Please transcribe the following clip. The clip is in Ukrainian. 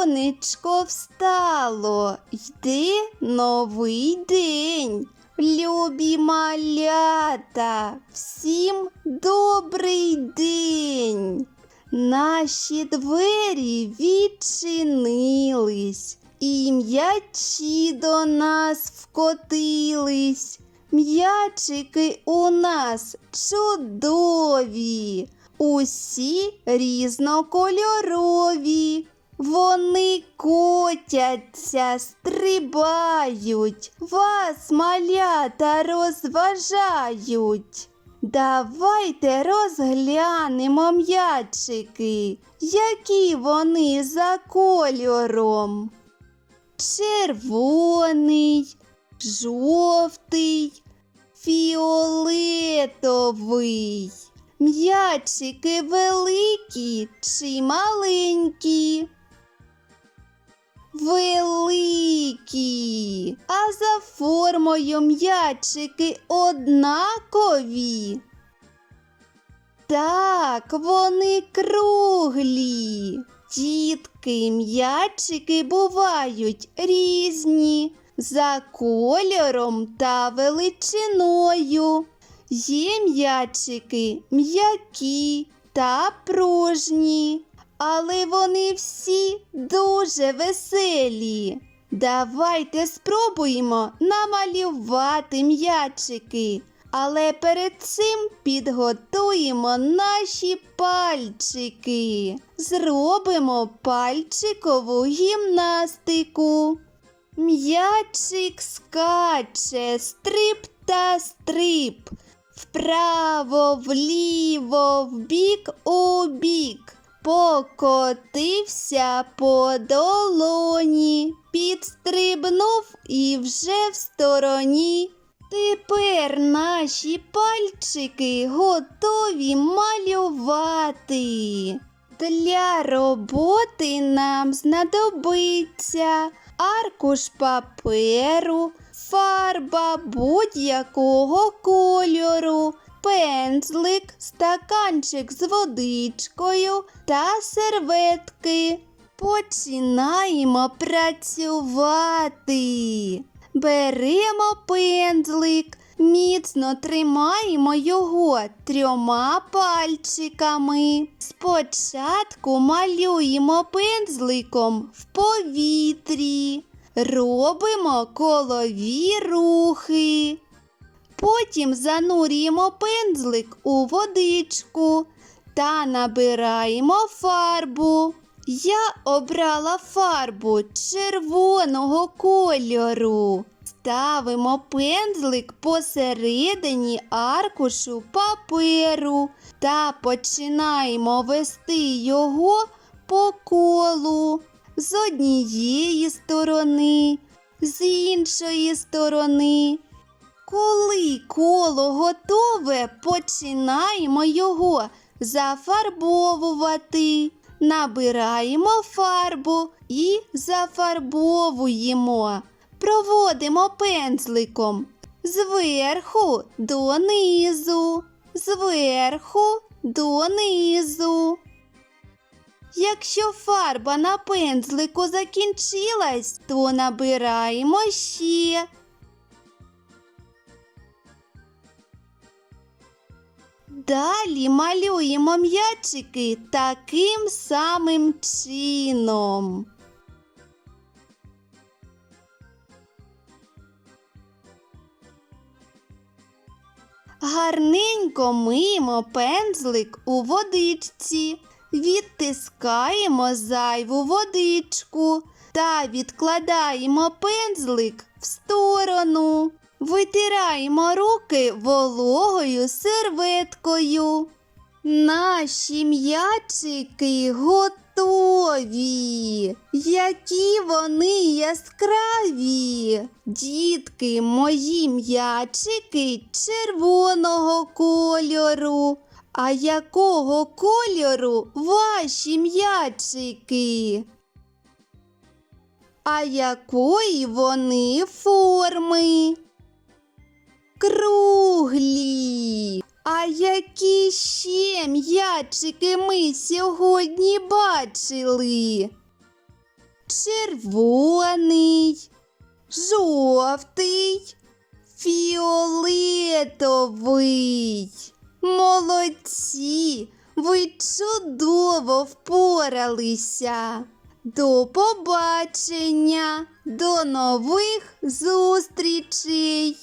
сонечко встало, йде новий день. Любі малята, всім добрий день. Наші двері відчинились, і м'ячі до нас вкотились. М'ячики у нас чудові, усі різнокольорові. Вони котяться, стрибають, вас малята розважають. Давайте розглянемо м'ячики, які вони за кольором. Червоний, жовтий, фіолетовий. М'ячики великі чи маленькі? Великі. А за формою м'ячики однакові. Так, вони круглі. Дітки, м'ячики бувають різні за кольором та величиною. Є м'ячики м'які та пружні, але вони всі дуже веселі. Давайте спробуємо намалювати м'ячики, але перед цим підготуємо наші пальчики. Зробимо пальчикову гімнастику. М'ячик скаче, стрип та стрип. Вправо, вліво, вбік у бік. Покотився по долоні, підстрибнув і вже в стороні. Тепер наші пальчики готові малювати. Для роботи нам знадобиться аркуш паперу, фарба будь-якого кольору, пензлик, стаканчик з водичкою та серветки. Починаємо працювати. Беремо пензлик, міцно тримаємо його трьома пальчиками. Спочатку малюємо пензликом в повітрі, робимо колові рухи. Потім занурюємо пензлик у водичку та набираємо фарбу. Я обрала фарбу червоного кольору. Ставимо пензлик посередині аркушу паперу та починаємо вести його по колу з однієї сторони, з іншої сторони. Коли коло готове, починаємо його зафарбовувати. Набираємо фарбу і зафарбовуємо. Проводимо пензликом зверху донизу, зверху донизу. Якщо фарба на пензлику закінчилась, то набираємо ще. Далі малюємо м'ячики таким самим чином. Гарненько миємо пензлик у водичці, відтискаємо зайву водичку та відкладаємо пензлик в сторону. Витираємо руки вологою серветкою. Наші м'ячики готові. Які вони яскраві. Дітки, мої м'ячики червоного кольору. А якого кольору ваші м'ячики? А якої вони форми? Круглі. А які ще м'ячики ми сьогодні бачили? червоний, жовтий, фіолетовий. Молодці! Ви чудово впоралися. До побачення, до нових зустрічей!